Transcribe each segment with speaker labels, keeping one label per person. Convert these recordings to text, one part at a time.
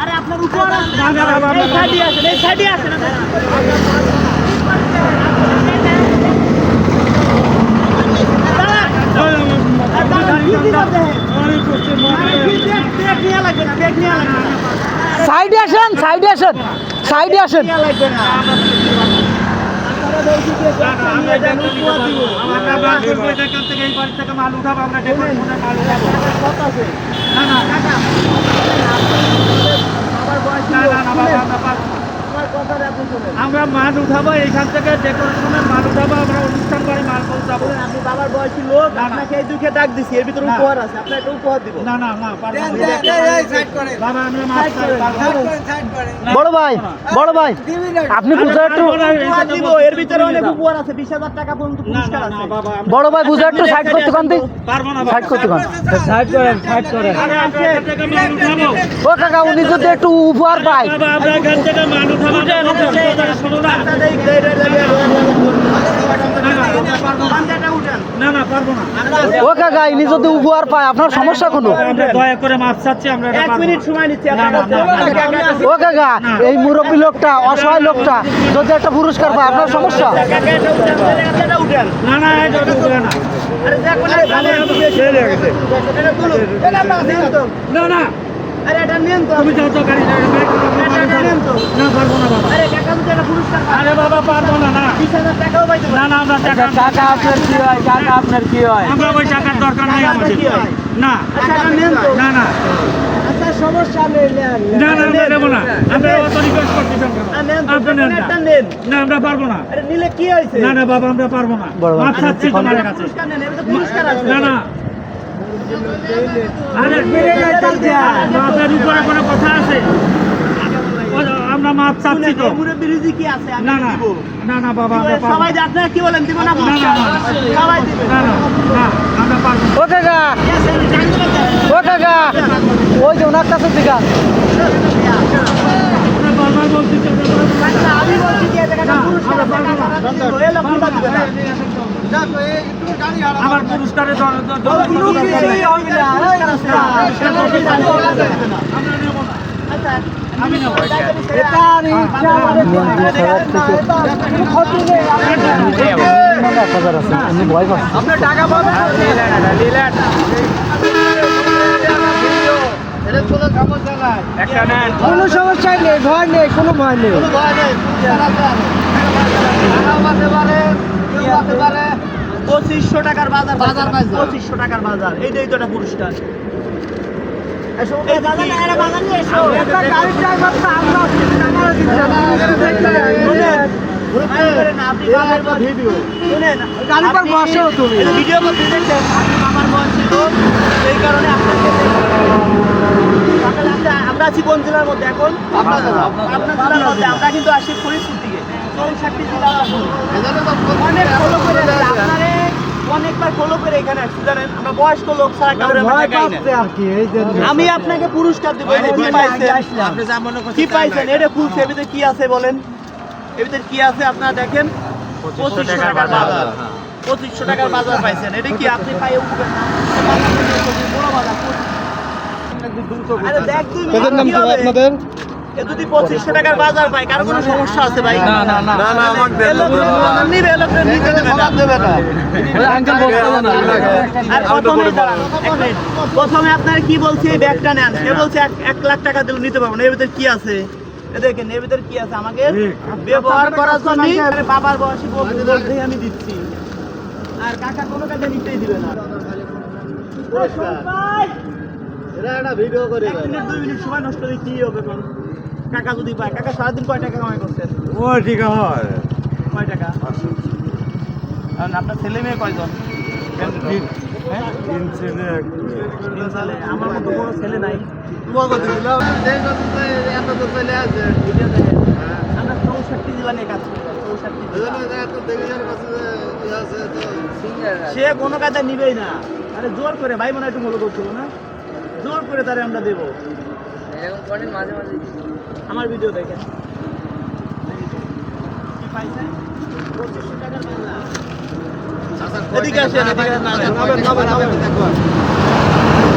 Speaker 1: আরে আপনার উপর এই সাইডে আসেন এই সাইডে আসেন
Speaker 2: সাইডে আসেন সাইডে আসেন সাইডে আসেন
Speaker 3: না না আমরা মাল উঠাবো এইখান থেকে ডেকোরেশনের মাল উঠাবো আমরা অনুষ্ঠান বাড়ি মাল পৌঁছাবো
Speaker 1: আপনি বাবার বয়সী লোক। আপনাকে এই দুঃখে ডাক দিছি এর ভিতরে উপহার আছে আপনার একটা উপহার দিব
Speaker 3: না না না বাবা আমরা মাল
Speaker 2: বড় ভাই বড় ভাই আপনি বুঝা একটু
Speaker 1: উপহার দিব এর ভিতরে অনেক উপহার আছে বিশ হাজার টাকা পর্যন্ত পুরস্কার আছে
Speaker 3: না বাবা আমরা
Speaker 2: বড় ভাই বুঝা একটু সাইড করতে কান্তি
Speaker 3: পারব না
Speaker 2: সাইড করতে কান
Speaker 3: সাইড করেন সাইড করেন আমরা এখান থেকে মাল উঠাবো
Speaker 2: ও কাকা উনি যদি একটু উপহার পায়
Speaker 3: আমরা এখান থেকে মাল উঠাবো শোনো না না না পারব না
Speaker 2: ও কাকা ইনি যদি উপহার পায় আপনার সমস্যা কোনো
Speaker 3: আমরা দয়া করে মাপ চাচ্ছি আমরা
Speaker 1: এক মিনিট সময় নিচ্ছি
Speaker 3: না,
Speaker 1: আপনার
Speaker 3: না,
Speaker 1: কাছে।
Speaker 3: না, না,
Speaker 1: টাকা আমি আছি।
Speaker 2: ও কাকা এই মুরব্বী লোকটা অসহায় লোকটা যদি একটা পুরস্কার পায় আপনার সমস্যা
Speaker 1: এটা।
Speaker 3: না না
Speaker 1: আরে এটা নেন তো।
Speaker 3: তুমি যাও তো গাড়ি
Speaker 1: এটা নেন তো।
Speaker 3: না পারব না বাবা।
Speaker 1: আরে টাকা দিতে একটা পুরস্কার
Speaker 3: আরে বাবা পারব না না।
Speaker 1: বিশ হাজার টাকাও পাইতে
Speaker 3: না না আমরা টাকা
Speaker 2: টাকা আপনার কি হয়? টাকা আপনার কি হয়?
Speaker 3: আমরা ওই টাকার দরকার নাই আমাদের। না।
Speaker 1: আচ্ছা, এটা নেন তো।
Speaker 3: না না।
Speaker 1: আচ্ছা, সমস্যা নেই,
Speaker 3: না না আমরা দেবো না। আমরা অত রিকোয়েস্ট করতেছি
Speaker 1: আর নেন তো,
Speaker 3: আপনি নেন না।
Speaker 1: একটা নেন।
Speaker 3: না আমরা পারব না।
Speaker 1: আরে নিলে কি হয়েছে?
Speaker 3: না না বাবা আমরা পারব না। মাপ চাচ্ছি তোমার কাছে।
Speaker 1: পুরস্কার নেন, এর পুরস্কার আছে।
Speaker 3: না। না আরে উপরে কোনো কথা আছে ও, মাপ চাচ্ছি তো
Speaker 1: কি আছে?
Speaker 3: না না না না বাবা
Speaker 1: সবাই আপনারা কি বলেন দিব না
Speaker 3: না না
Speaker 1: সবাই দিবে
Speaker 3: না না না আমরা পারব
Speaker 2: ও কাকা ও কাকা ওই যে ওনার কাছে দিকা
Speaker 3: আমরা বারবার বলছি যে আমরা পারব না।
Speaker 1: আচ্ছা, আমি বলছি যে টাকা।
Speaker 3: আমার
Speaker 1: পুরস্কার। আচ্ছা,
Speaker 3: নেব
Speaker 1: কোনো সমস্যা নাই
Speaker 3: একটা
Speaker 2: ভয় নেই কোনো ভয় নেই
Speaker 1: পঁচিশশো টাকার বাজার বাজার পঁচিশশো টাকার বাজার এইটাই তো একটা পুরস্কার এই না, এরা বাজার নিয়ে এসো। শুনেন, আমি করে না, আপনি বাজার পর ভিডিও। শুনেন,
Speaker 2: গাড়ি পর
Speaker 1: আপনি
Speaker 2: বসো তুমি।
Speaker 1: ভিডিও করতে দেখছেন, আমার বয়সী লোক, এই কারণে আপনাকে আমরা- আছি কোন মধ্যে এখন আপনার মধ্যে আমরা কিন্তু আসি জেলা অনেক ফলো করে। আপনারে অনেকবার ফলো এখানে আসছি জানেন? আমরা বয়স্ক লোক ছাড়া কাউরে। আমি আপনাকে পুরস্কার দেবো এটা কি পাইছেন? কি পাইছেন? এটা ফুল সেভিতে কি আছে বলেন? ভিতরে কি আছে আপনারা দেখেন? পঁচিশশো টাকার বাজার। পঁচিশশো টাকার বাজার পাইছেন। এটা কি আপনি পাইয়ে উঠবেন না? বড় বাজার আরে দেখ? এ যদি পঁচিশশো টাকার বাজার পাই কার কোনো সমস্যা আছে ভাই? না না না। না আমার নিবে লোকটা নিতে দেবে না। দেবে না। আর প্রথমে আপনার কি বলছে এই ব্যাগটা নেন? সে বলছে এক- লাখ টাকা দিলে নিতে পারব না। এর ভিতরে কি আছে? দেখেন এর ভিতরে কি আছে? আমাকে ব্যবহার করার জন্য বাবার বয়সে বলতে আমি দিচ্ছি। আর কাকা কোনো কাজে নিতেই দিবে না। এক মিনিট দুই মিনিট সময় নষ্ট করে কি হবে কোন কাকা যদি পায় কাকা সারাদিন কয় টাকা কামাই করছেন
Speaker 3: ও ঠিক হয়?
Speaker 1: কয় টাকা? কারণ আপনার ছেলে মেয়ে কয়জন? হ্যাঁ? তিন ছেলে আমার মতো কোনো ছেলে নাই। আমরা চৌষট্টি জেলা নিয়ে কাজ করি চৌষট্টি সে কোনো কাজে নিবেই না। আরে জোর করে ভাই মনে হয় একটু মনে করছিল না? জোর করে তারে আমরা দেবো।
Speaker 4: এরকম মাঝে মাঝে
Speaker 1: আমার ভিডিও দেখেন কি পাইছেন? 2500 টাকার মামলা। এদিকে আসেন, এদিকে আসেন, নামেন।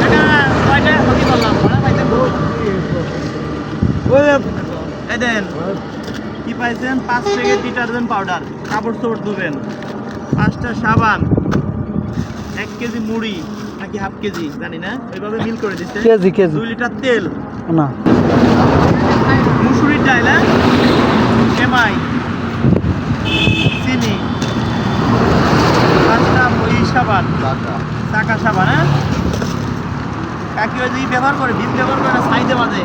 Speaker 1: টাকা কয়টা ক্ষতি করলাম? ভাড়া পাইতে বহুত। এই দেন কি পাইছেন পাঁচ প্যাকেট ডিটারজেন্ট পাউডার কাপড় চোপড় ধুবেন পাঁচটা সাবান এক কেজি মুড়ি নাকি হাফ কেজি জানি না ওইভাবে মিল করে দিচ্ছে
Speaker 2: কেজি কেজি
Speaker 1: দুই লিটার তেল
Speaker 2: না
Speaker 1: মুসুরির ডাল হ্যাঁ সেমাই চিনি পাঁচটা মুড়ি সাবান চাকা। সাবান হ্যাঁ? কাকি ওই ব্যবহার করে ডিম ব্যবহার করে না সাইডে মাঝে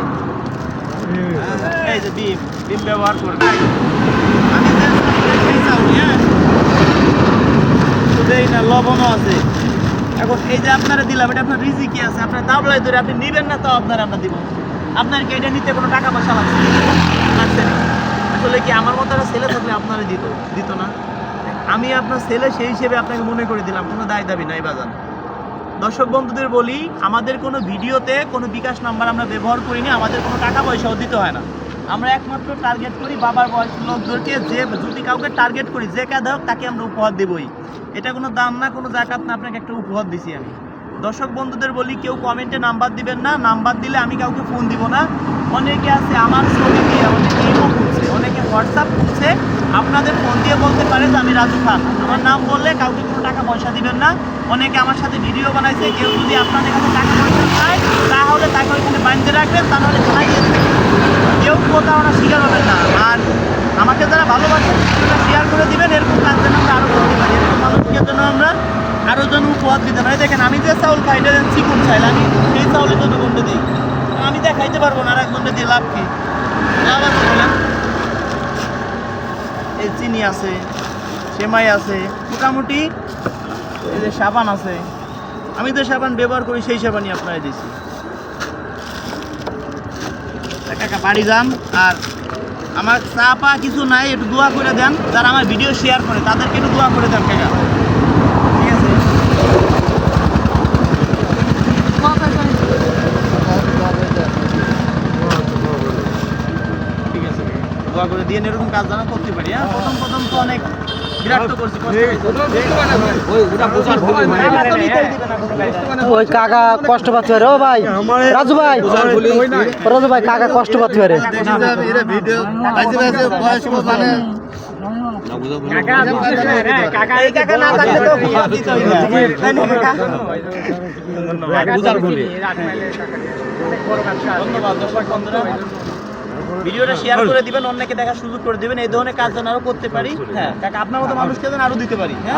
Speaker 1: এই যে ডিম ডিম ব্যবহার করে। আমি হ্যাঁ? শুধু না লবণও আছে। এখন এই যে আপনারা দিলাম এটা আপনার রিজিকি আছে? আপনার তাবলাই ধরে আপনি নিবেন না তাও আপনার আমরা দিব। আপনার কি এটা নিতে কোনো টাকা পয়সা লাগছে লাগছে না। আসলে কি আমার মতো একটা ছেলে থাকলে আপনারা দিত? দিত না। আমি আপনার ছেলে, সেই হিসেবে আপনাকে মনে করে দিলাম, কোনো দায় দাবি নাই বাজান। দর্শক বন্ধুদের বলি, আমাদের কোনো ভিডিওতে কোনো বিকাশ নাম্বার আমরা ব্যবহার করিনি, আমাদের কোনো টাকা পয়সাও দিতে হয় না। আমরা একমাত্র টার্গেট করি বাবার বয়সী, লোকদেরকে যে যদি কাউকে টার্গেট করি, যে কাজ হোক, তাকে আমরা উপহার দেবই। এটা কোনো দাম না, কোনো জাকাত না, আপনাকে একটা উপহার দিছি আমি। দর্শক বন্ধুদের বলি, কেউ কমেন্টে নাম্বার দিবেন না নাম্বার দিলে আমি কাউকে ফোন দিব না। অনেকে আছে, আমার ছবি দিয়ে অনেকে ইমো খুঁজছে অনেকে হোয়াটসঅ্যাপ খুঁজছে আপনাদের ফোন দিয়ে বলতে পারে যে আমি রাজু খান। আমার নাম বললে কাউকে কোনো টাকা পয়সা দিবেন না। অনেকে আমার সাথে ভিডিও বানাইছে, কেউ যদি আপনাদের কাছে টাকা পয়সা চায়, তাহলে তাকে ওইখানে বাঁধতে রাখবেন, তাহলে থানায় কেউ প্রতারণা শিকার হবেন না। আর আমাকে যারা ভালোবাসেন শেয়ার করে দিবেন, এরকম কাজ যেন আমরা আরও করতে পারি এরকম মানুষকে জন্য আমরা আরও যেন উপহার দিতে পারি। দেখেন, আমি যে চাউল খাই, এটা চিকুন চাইল আমি সেই চাউলের জন্য বন্ধু দিই। আমি দেখাইতে পারব না আর এক দিয়ে লাভ কি? লাভ আছে বলেন এই চিনি আছে, সেমাই আছে, মোটামুটি এই যে সাবান আছে। আমি যে সাবান ব্যবহার করি, সেই সাবানই আপনারা দিছি। কাকা, বাড়ি যান আর আমার চা পা কিছু নাই, একটু দোয়া করে দেন। যারা আমার ভিডিও শেয়ার করে, তাদেরকে একটু দোয়া করে দেন, কাকা ঠিক আছে ঠিক আছে দোয়া দিয়ে এরকম কাজ যেন করতে পারি হ্যাঁ প্রথম প্রথম তো অনেক
Speaker 2: ওই কাকা কষ্ট পাচ্ছে ও ভাই রাজু ভাই রাজু ভাই কাকা কষ্ট পাচ্ছে রে?
Speaker 1: ধন্যবাদ ভিডিওটা শেয়ার করে দিবেন অন্যকে দেখার সুযোগ করে দিবেন এই ধরনের কাজ যেন আরও করতে পারি। হ্যাঁ কাকা আপনার মতো মানুষকে যেন আরও দিতে পারি হ্যাঁ?